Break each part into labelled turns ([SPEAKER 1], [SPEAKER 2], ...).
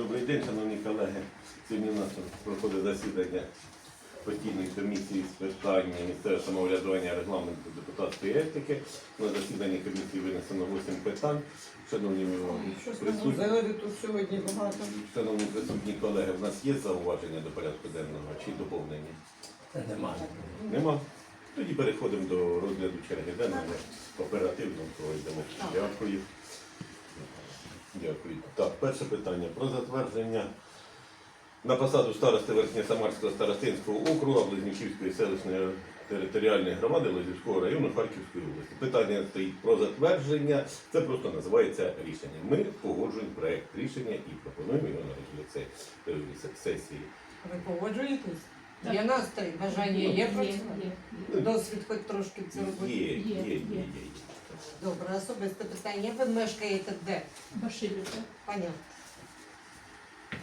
[SPEAKER 1] Добрий день, шановні колеги. Сьогодні у нас проходить засідання постійної комісії з питань місцевого самоврядування регламенту депутатської етики. На засіданні комісії винесено 8 питань. Шановні присутні,
[SPEAKER 2] тут сьогодні багато.
[SPEAKER 1] шановні присутні колеги, в нас є зауваження до порядку денного чи доповнення?
[SPEAKER 3] Немає.
[SPEAKER 1] Нема. Тоді переходимо до розгляду черги денної. Оперативно пройдемо. Дякую. Дякую. Так, перше питання про затвердження на посаду старости Верхня Самарського старостинського округу Близнюківської селищної територіальної громади Лозівського району Харківської області. Питання стоїть про затвердження. Це просто називається рішення. Ми погоджуємо проект рішення і пропонуємо його на розгляд е, сесії.
[SPEAKER 2] Ви погоджуєтесь?
[SPEAKER 4] Так.
[SPEAKER 2] Є настрій, бажання є
[SPEAKER 4] Є,
[SPEAKER 2] працювати?
[SPEAKER 4] є,
[SPEAKER 2] Досвід хоч трошки це
[SPEAKER 1] Є,
[SPEAKER 2] робити?
[SPEAKER 1] є, є,
[SPEAKER 4] Є,
[SPEAKER 1] є.
[SPEAKER 2] Добре, особисте питання. Ви мешкаєте де?
[SPEAKER 4] Башилівка.
[SPEAKER 2] Понятно.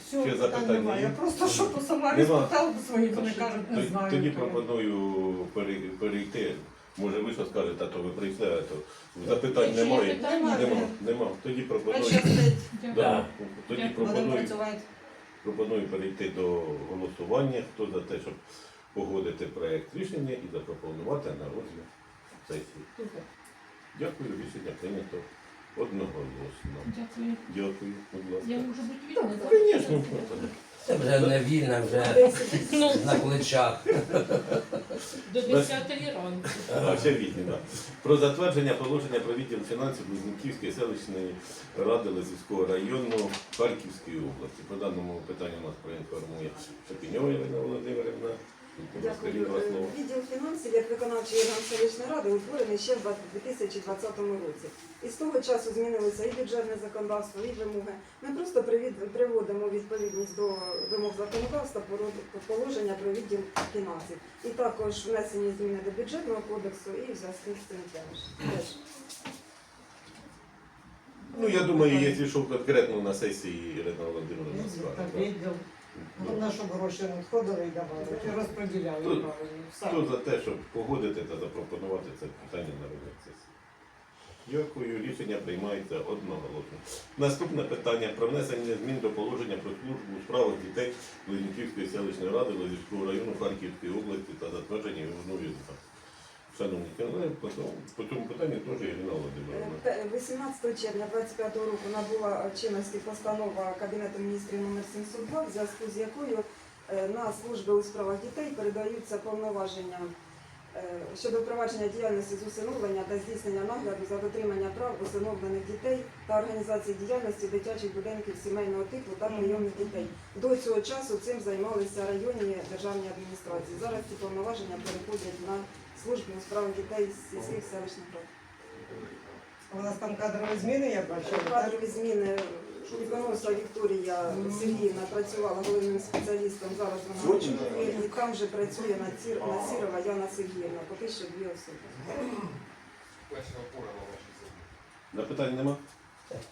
[SPEAKER 2] Все,
[SPEAKER 1] Ще
[SPEAKER 2] питань
[SPEAKER 1] запитання
[SPEAKER 2] немає.
[SPEAKER 1] є?
[SPEAKER 2] Я просто що по Самарі
[SPEAKER 1] Нема.
[SPEAKER 2] спитав, бо свої вони кажуть, не
[SPEAKER 1] Тоді-
[SPEAKER 2] знаю.
[SPEAKER 1] Тоді пропоную пере- перейти. Може ви що скажете, а то ви прийшли, а то запитань
[SPEAKER 4] Якщо є
[SPEAKER 1] немає.
[SPEAKER 4] питання,
[SPEAKER 1] Нема, нема. Тоді пропоную.
[SPEAKER 2] щастить.
[SPEAKER 4] Дякую.
[SPEAKER 1] Да. Тоді
[SPEAKER 4] Дякую.
[SPEAKER 2] Будемо
[SPEAKER 1] пропоную,
[SPEAKER 2] працювати.
[SPEAKER 1] пропоную перейти до голосування. Хто за те, щоб погодити проект рішення і запропонувати на розгляд сесії.
[SPEAKER 4] Супер.
[SPEAKER 1] Дякую, рішення прийнято одноголосно.
[SPEAKER 4] Дякую.
[SPEAKER 1] Дякую, будь ласка.
[SPEAKER 4] Я можу бути вільна? так?
[SPEAKER 1] Звісно,
[SPEAKER 3] Це вже не вільна, вже
[SPEAKER 4] Ну,
[SPEAKER 3] на плечах.
[SPEAKER 4] до 10 ранку.
[SPEAKER 1] А, ще відні, да. Про затвердження положення про відділ фінансів Близнюківської селищної ради Лозівського району Харківської області. По даному питанню нас проінформує Шепіньова Ірина Володимирівна.
[SPEAKER 5] Дякую. Відділ фінансів як виконавчий орган селищної ради утворений ще в 2020 році. І з того часу змінилося і бюджетне законодавство, і вимоги. Ми просто приводимо відповідність до вимог законодавства положення про відділ фінансів. І також внесені зміни до бюджетного кодексу і в зв'язку з цим теж. теж.
[SPEAKER 1] Ну, я думаю, якщо що конкретно на сесії Ірина Володимировна
[SPEAKER 2] Головне, щоб гроші надходили і давали, і розподіляли
[SPEAKER 1] Тут-
[SPEAKER 2] правильно. Все.
[SPEAKER 1] Хто за те, щоб погодити та запропонувати це питання на розгляд сесії? Дякую, рішення приймається одноголосно. Наступне питання про внесення змін до положення про службу у справах дітей Лозівської селищної ради Лозівського району Харківської області та затвердження його нові Шановні колеги, по цьому- питанню теж Ірина Володимировна.
[SPEAKER 5] Е, 18 червня 2025 року набула чинності постанова Кабінету міністрів номер 702, в зв'язку з якою е, на служби у справах дітей передаються повноваження е, щодо впровадження діяльності з усиновлення та здійснення нагляду за дотримання прав усиновлених дітей та організації діяльності дитячих будинків сімейного типу та прийомних дітей. До цього часу цим займалися районні державні адміністрації. Зараз ці повноваження переходять на службу у справах дітей з сільських селищних рад.
[SPEAKER 2] У нас там кадрові зміни, я бачу.
[SPEAKER 5] Кадрові зміни Віконосова Вікторія Сергіївна працювала головним спеціалістом. Зараз вона і, і там вже працює на Цір на Сірова Яна Сергіївна. Поки що дві особи.
[SPEAKER 1] Запитань нема?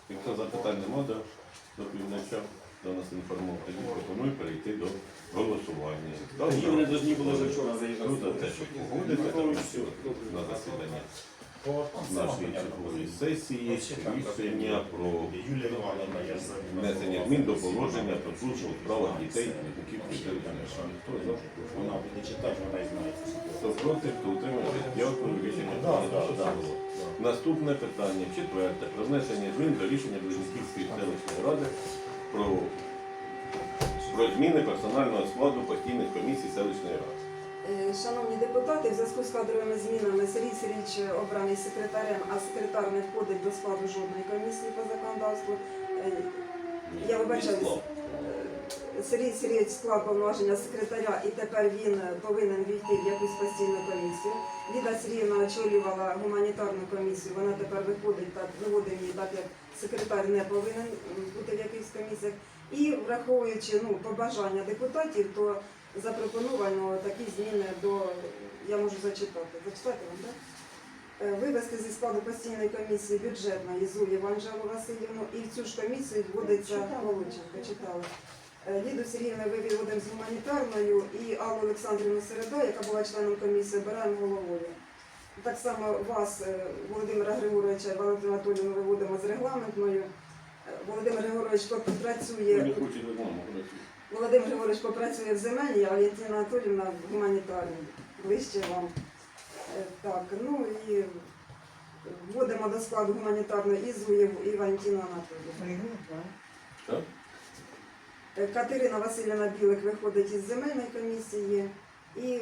[SPEAKER 1] Якщо запитань нема, до доповідача до нас інформував, тоді пропоную перейти до
[SPEAKER 6] Тоді вони повинні були вже вчора
[SPEAKER 1] Ну,
[SPEAKER 6] заїжджати.
[SPEAKER 1] за там всі на засідання нашої чергової сесії рішення про
[SPEAKER 6] Юлія Івановна, я
[SPEAKER 1] внесення змін до положення про службу у справах дітей ради. Хто?
[SPEAKER 6] Вона буде читати, вона і знає.
[SPEAKER 1] Хто проти, хто утримався, дякую, рішення прийнято. Наступне питання, четверте, про внесення змін до рішення Близнюківської селищної ради про, про зміни персонального складу постійних комісій селищної ради.
[SPEAKER 5] Е, Шановні депутати, в зв'язку з кадровими змінами Сергій Сергійович обраний секретарем, а секретар не входить до складу жодної комісії по законодавству. Е, Я вибачаюсь. Е, Сергій Сергійович склав повноваження секретаря і тепер він повинен війти в якусь постійну комісію. Ліда Сергіївна очолювала гуманітарну комісію, вона тепер виходить так, виводить її так, як секретар не повинен бути в якихось комісіях. І враховуючи ну, побажання депутатів, то запропоновано такі зміни до, я можу зачитати. Зачитати вам, так? Е, Вивести зі складу постійної комісії бюджетної Зуєву Анжелу Васильівну і в цю ж комісію вводиться Волоченко, читали. Е, Ліду Сергіївну виводимо з гуманітарною і Аллу Олександрівну Середа, яка була членом комісії, обираємо головою. Так само вас, е, Володимира Григоровича і Валентину Анатолійовну, виводимо з регламентною. Володимир Григорович поки
[SPEAKER 1] Ви
[SPEAKER 5] працює
[SPEAKER 1] не хочете одному працювати.
[SPEAKER 5] Володимир Григорович попрацює в земельній, а Валентина Анатолівна в гуманітарній. Ближче вам. Е, Так, ну і вводимо до складу гуманітарної і Зуєву, і Валентину Анатолівну.
[SPEAKER 1] Так?
[SPEAKER 5] Е, Катерина Васильівна Білик виходить із земельної комісії. І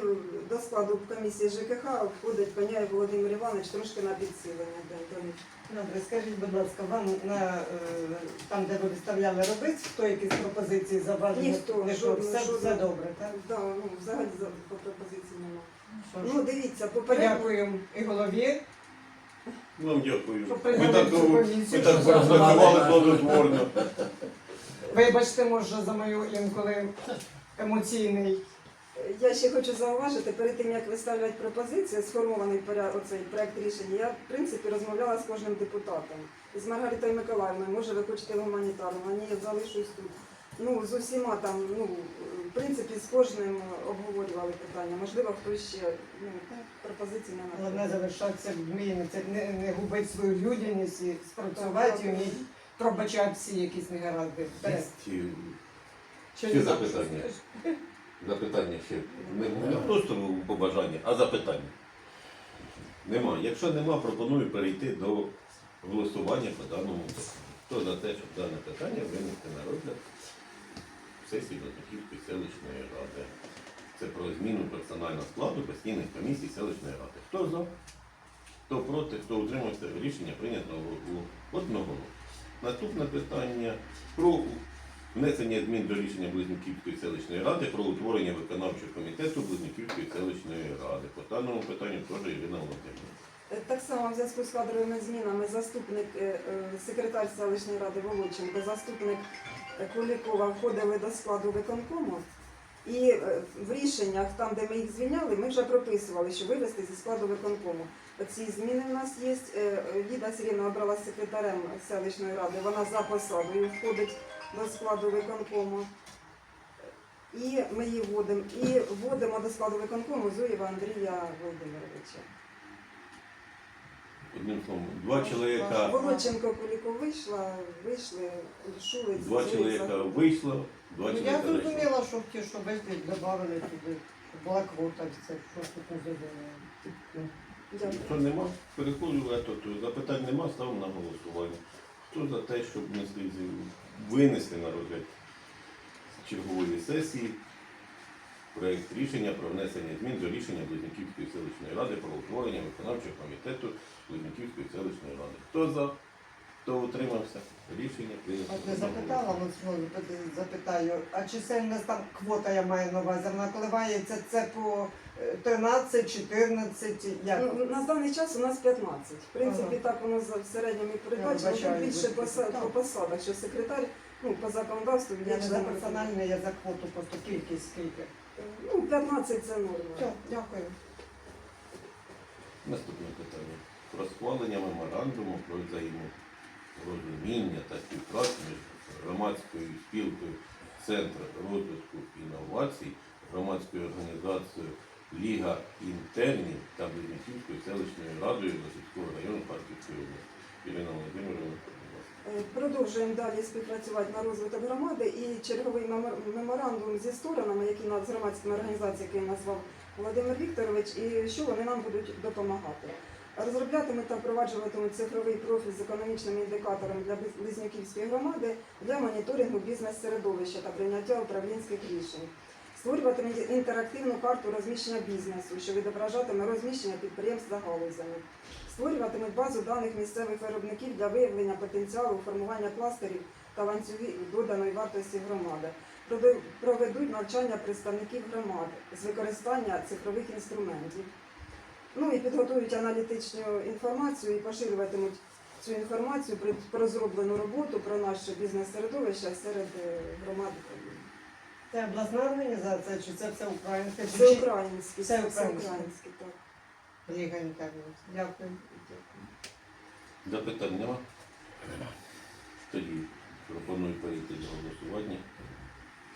[SPEAKER 5] до складу комісії ЖКХ входить Коняєв Володимир Іванович трошки на підсилення.
[SPEAKER 2] Добре, скажіть, будь ласка, вам на е, там, де ви виставляли робити, хто якісь пропозиції заважені?
[SPEAKER 5] Ніхто,
[SPEAKER 2] не
[SPEAKER 5] жодного,
[SPEAKER 2] все, все добре, так?
[SPEAKER 5] Да, ну, взагалі по пропозиції немає.
[SPEAKER 2] Що
[SPEAKER 5] Ну, дивіться, попередньо.
[SPEAKER 2] Дякуємо і голові.
[SPEAKER 1] Вам дякую. Ви так,
[SPEAKER 2] комісію,
[SPEAKER 1] так працювали плодотворно.
[SPEAKER 2] Вибачте, може, за мою інколи емоційний.
[SPEAKER 5] Я ще хочу зауважити, перед тим як виставляти пропозиції, сформований оцей проект рішення, я в принципі розмовляла з кожним депутатом. З Маргаритою Миколаївною, може ви хочете гуманітарну, а ні, я залишусь тут. Ну, з усіма там, ну, в принципі, з кожним обговорювали питання. Можливо, хтось ще ну, пропозиції не
[SPEAKER 2] Головне залишатися людьми, це не, не губить свою людяність і спрацювати, і пробачати всі якісь негаразди. Чи
[SPEAKER 1] Всі запитання. Запитання ще не, не просто побажання, а запитання. Нема. Якщо нема, пропоную перейти до голосування по даному. питанню. Хто за те, щоб дане питання винести на розгляд сесії Блатниківської селищної ради. Це про зміну персонального складу постійних комісій селищної ради. Хто за? Хто проти, хто утримався, рішення прийнято одноголосно. Наступне питання про внесення змін до рішення Близнюківської селищної ради про утворення виконавчого комітету Близнюківської селищної ради. По даному питанню теж Ірина Володимирівна.
[SPEAKER 5] Е, Так само в зв'язку з кадровими змінами заступник е, е, секретар селищної ради Володченко, заступник Кулікова входили до складу виконкому. І в рішеннях, там, де ми їх звільняли, ми вже прописували, що вивести зі складу виконкому. Ці зміни в нас є. Е, Ліда Сіріна обрала секретарем селищної ради. Вона за посадою входить до складу виконкому. І ми її вводимо. І вводимо до складу виконкому Зуєва Андрія Володимировича.
[SPEAKER 1] Одним словом, два чоловіка,
[SPEAKER 5] Володченко Куліков вийшла, вийшли Шулиць.
[SPEAKER 1] два
[SPEAKER 5] Зуєв
[SPEAKER 1] чоловіка вийшло, два
[SPEAKER 2] Ну, я
[SPEAKER 1] чоловіка зайшло.
[SPEAKER 2] зрозуміла, що ті, що вийшли, додали туди, щоб була квота, це що тут не зрозуміло.
[SPEAKER 5] Дякую.
[SPEAKER 1] Якщо нема, переходжу, то запитань нема, ставимо на голосування. Хто за те, щоб внести, з- винести на розгляд чергової сесії проєкт рішення про внесення змін до рішення Близнюківської селищної ради про утворення виконавчого комітету Близнюківської селищної ради. Хто за? Хто утримався? Рішення прийнято.
[SPEAKER 2] От не запитала, запитаю, а чисельна там квота я маю на увазі, вона коливається це по 13, 14, як?
[SPEAKER 5] Ну, На даний час у нас 15. В принципі, так воно за- в середньому і передбачено.
[SPEAKER 2] вибачаю,
[SPEAKER 5] Тут більше
[SPEAKER 2] будь
[SPEAKER 5] по, посадах, що секретар ну, по законодавству
[SPEAKER 2] Я не за персональне, я за квоту, просто кількість скільки.
[SPEAKER 5] Ну, 15 це норма.
[SPEAKER 2] Дякую.
[SPEAKER 1] Наступне питання. Про схвалення меморандуму про взаєморозуміння та співпрацю між громадською спілкою Центр розвитку інновацій, громадською організацією Ліга інтернів та Близнюківською селищною радою Лисицького району Харківської області. Ірина ласка.
[SPEAKER 5] Е, Продовжуємо далі співпрацювати на розвиток громади і черговий меморандум зі сторонами, які нас з громадськими організаціями, назвав Володимир Вікторович, і що вони нам будуть допомагати. Розроблятимуть та впроваджуватимуть цифровий профіль з економічним індикатором для Близ- Близнюківської громади для моніторингу бізнес-середовища та прийняття управлінських рішень. Створюватимуть інтерактивну карту розміщення бізнесу, що відображатиме розміщення підприємств за галузями. Створюватимуть базу даних місцевих виробників для виявлення потенціалу формування кластерів та ланцюгів доданої вартості громади. Проведуть навчання представників громад з використання цифрових інструментів. Ну і підготують аналітичну інформацію і поширюватимуть цю інформацію про, зроблену роботу, про наше бізнес-середовище серед е, громад.
[SPEAKER 2] Це обласна організація чи це все українське? Чи
[SPEAKER 5] Це
[SPEAKER 2] чи-
[SPEAKER 5] українські,
[SPEAKER 2] Це
[SPEAKER 5] це
[SPEAKER 2] українське.
[SPEAKER 5] українські, так.
[SPEAKER 2] Ліга інтернет. Дякую.
[SPEAKER 1] Запитань нема? Тоді пропоную перейти до голосування.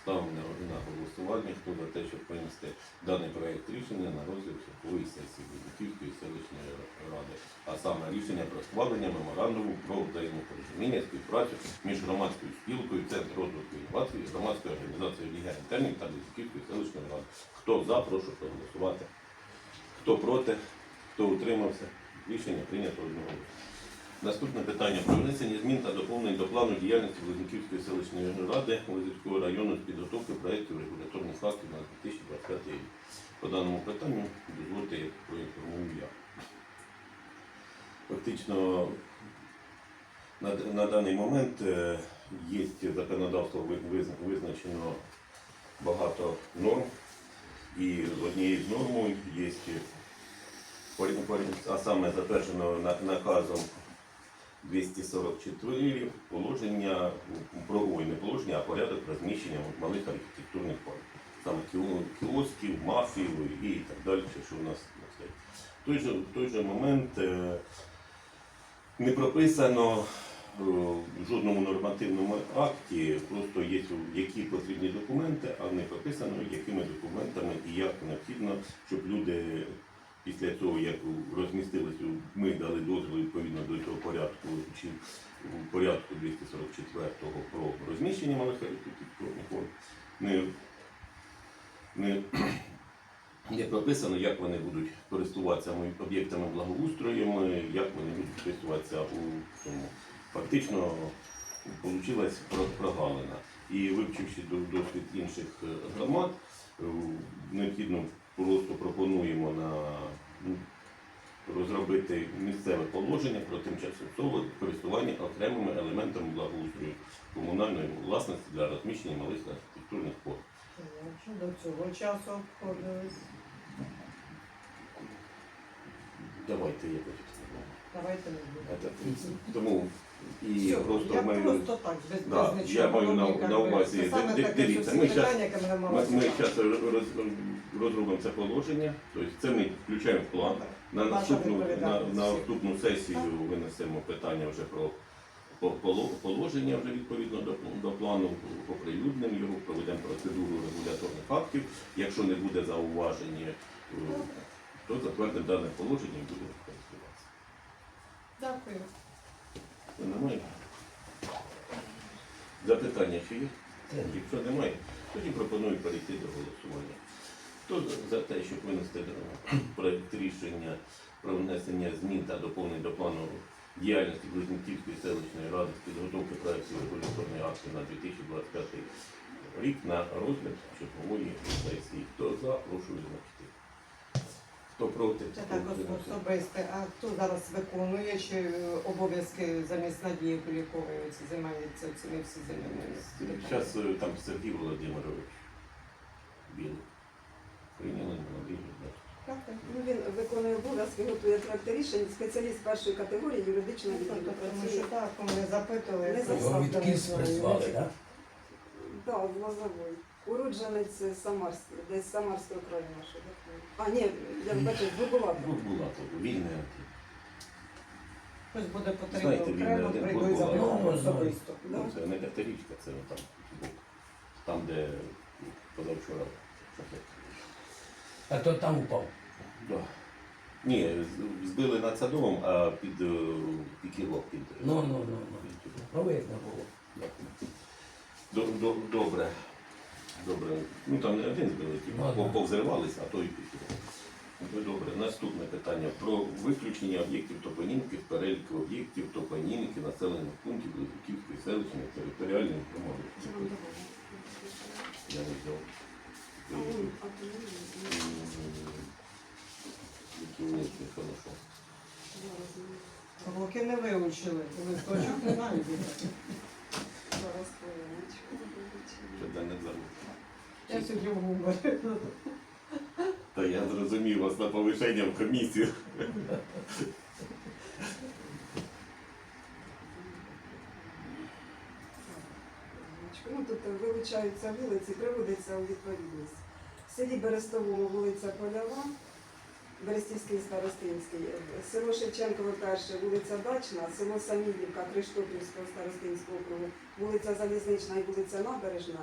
[SPEAKER 1] Ставимо на, голосування, хто за те, щоб винести даний проєкт рішення на розгляд чергової сесії Вінниківської селищної ради, а саме рішення про схвалення меморандуму про взаємопорозуміння співпрацю між громадською спілкою, Центр розвитку інновацій, громадською організацією Ліга інтернів та Вінниківської селищної ради. Хто за, прошу проголосувати. Хто проти, хто утримався, рішення прийнято одноголосно. Наступне питання про внесення змін та доповнень до плану діяльності Близнюківської селищної ради Лозівського району з підготовки проєктів регуляторних актів на 2025 рік. По даному питанню дозвольте я проінформую я. Фактично на, на даний момент е, є законодавство визначено багато норм, і однією з норм є порі- а саме затверджено на- наказом 244 положення про ой, не положення, а порядок розміщення малих архітектурних форм. Саме кіосків, мафів і так далі, що у нас. В той же, в той же момент е, не прописано е, в жодному нормативному акті, просто є які потрібні документи, а не прописано, якими документами і як необхідно, щоб люди після того, як розмістилися, ми дали дозвіл відповідно до цього порядку, чи в порядку 244-го про розміщення малих форм, не, не, не прописано, як вони будуть користуватися об'єктами благоустрою, як вони будуть користуватися у цьому. Фактично вийшла прогалина. І вивчивши досвід інших е, громад, е, необхідно просто пропонуємо на ну, розробити місцеве положення про тимчасове користування окремими елементами благоустрою комунальної власності для розміщення малих архітектурних форм.
[SPEAKER 2] Якщо до цього часу обходились,
[SPEAKER 1] Давайте якось.
[SPEAKER 2] давайте не будемо.
[SPEAKER 1] Це- Тому і
[SPEAKER 2] Все,
[SPEAKER 1] просто
[SPEAKER 2] я
[SPEAKER 1] ми,
[SPEAKER 2] просто так, без,
[SPEAKER 1] Да,
[SPEAKER 2] без
[SPEAKER 1] я маю на-
[SPEAKER 2] Мені,
[SPEAKER 1] на увазі,
[SPEAKER 2] це саме
[SPEAKER 1] ди-
[SPEAKER 2] таке,
[SPEAKER 1] дивіться, ми щас-
[SPEAKER 2] питання, які мене
[SPEAKER 1] ми, ми
[SPEAKER 2] цікавити.
[SPEAKER 1] зараз розробимо це положення, тобто це ми включаємо в план. На наступну, на, на наступну сесію винесемо питання вже про положення вже відповідно до, до плану, оприлюднимо його, проведемо процедуру регуляторних актів. Якщо не буде зауваження, е, то затвердимо дане положення і будемо користуватися.
[SPEAKER 2] Дякую.
[SPEAKER 1] Немає? Запитання чи є? Якщо немає, тоді пропоную перейти до голосування. Хто за- те, щоб винести проект рішення про внесення змін та доповнень до плану діяльності Близнюківської селищної ради з підготовки проєктів регуляторної акції на 2025 рік на розгляд чергової сесії. Хто за, прошу визначити. Хто проти?
[SPEAKER 2] Це також особисте. А хто зараз виконує чи е, обов'язки замість Надії Кулікової оці займається цими всі земельними?
[SPEAKER 1] Зараз там Сергій Володимирович Білий. Прийняли молодий депутат.
[SPEAKER 2] Дякую.
[SPEAKER 5] Ну, він виконує обов'язки, готує проекти рішень, спеціаліст першої категорії юридичного відділу
[SPEAKER 2] Тому що
[SPEAKER 5] працює.
[SPEAKER 2] так, мене запитували.
[SPEAKER 5] Не за-
[SPEAKER 3] від прислали, так?
[SPEAKER 5] Так, в Лозовой. Уродженець Самарський, десь Самарського краю нашого. А, ні, я бачу, Бурбулата.
[SPEAKER 1] Був була то вільне.
[SPEAKER 2] Щось буде потрібно
[SPEAKER 1] Знаєте, він
[SPEAKER 2] окремо,
[SPEAKER 1] не один
[SPEAKER 2] прийду і
[SPEAKER 1] був,
[SPEAKER 2] заберу
[SPEAKER 3] ну,
[SPEAKER 2] особисто.
[SPEAKER 1] Ну, це не Катерічка, це там, бок. там де позавчора шахет.
[SPEAKER 3] А то там упав.
[SPEAKER 1] Да. Ні, з- збили над садовом, а під е, пікілок під.
[SPEAKER 3] Ну, ну, ну, ну.
[SPEAKER 1] під цього.
[SPEAKER 3] Ну, видно було.
[SPEAKER 1] До- до- Добре. Добре. Ну там не один збили, ті,
[SPEAKER 3] Ну,
[SPEAKER 1] повзривалися, а то і пікілок. Ну, Добре, наступне питання про виключення об'єктів топонімки з переліку об'єктів топонімки населених пунктів Близьківської селищної територіальної громади. Я не взяв. Них не.
[SPEAKER 2] Не листочок не знайдете.
[SPEAKER 5] Зараз хвилиночку.
[SPEAKER 1] Не забув.
[SPEAKER 2] Я сьогодні в гуморі.
[SPEAKER 1] Та я зрозумів вас на повишення в комісію.
[SPEAKER 5] Ну, тут вилучаються вулиці, приводиться у відповідність. В селі Берестовому вулиця Польова, Берестівський Старостинський, село Шевченкове перше, вулиця Дачна, село Самілівка Криштопільського Старостинського округу, вулиця Залізнична і вулиця Набережна.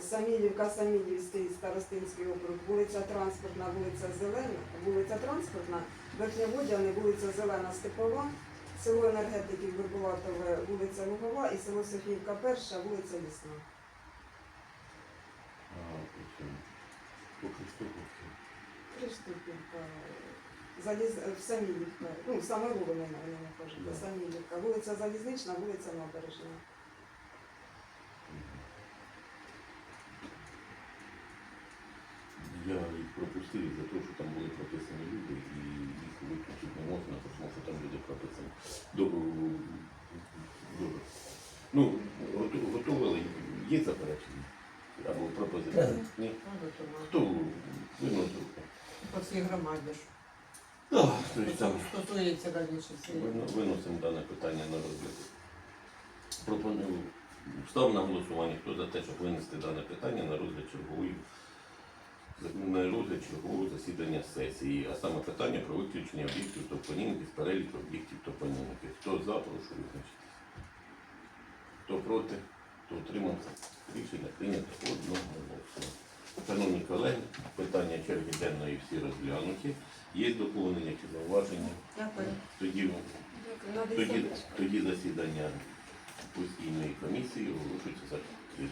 [SPEAKER 5] Самілівка, Самілівський, Старостинський округ, вулиця Транспортна, вулиця Зелена, вулиця Транспортна, Верхньоводяне, вулиця Зелена Степова, село енергетиків Вербуватове, вулиця Лугова і село Софіївка Перша, вулиця Лісна.
[SPEAKER 1] А, потім. Поки що, поки.
[SPEAKER 5] Штуки. е, Заліз... в Самілівка, ну, саме Руру немає, не кажуть,
[SPEAKER 1] Да.
[SPEAKER 5] Самілівка, вулиця Залізнична, вулиця Набережна.
[SPEAKER 1] Я їх пропустив за те, що там були прописані люди, і їх виключити не можна, тому що там люди прописані. Добре. Добре. Ну, готу- готовили, є заперечення? Або пропозиції? Ні.
[SPEAKER 2] Ну.
[SPEAKER 1] Хто виносив?
[SPEAKER 2] По всій громаді ж.
[SPEAKER 1] Так, тобто там
[SPEAKER 2] Стосується раніше
[SPEAKER 1] вино- виносимо дане питання на розгляд. Пропоную, став на голосування, хто за те, щоб винести дане питання на розгляд чергової на розгляд чергового засідання сесії, а саме питання про виключення об'єктів топоніміки з переліку об'єктів топоніміки. Хто за, прошу визначитися. Хто проти, хто утримався. Рішення прийнято одноголосно. Шановні колеги, питання черги денної всі розглянуті. Є доповнення чи зауваження?
[SPEAKER 2] Дякую.
[SPEAKER 1] Тоді, тоді, тоді засідання постійної комісії оголошується закритим.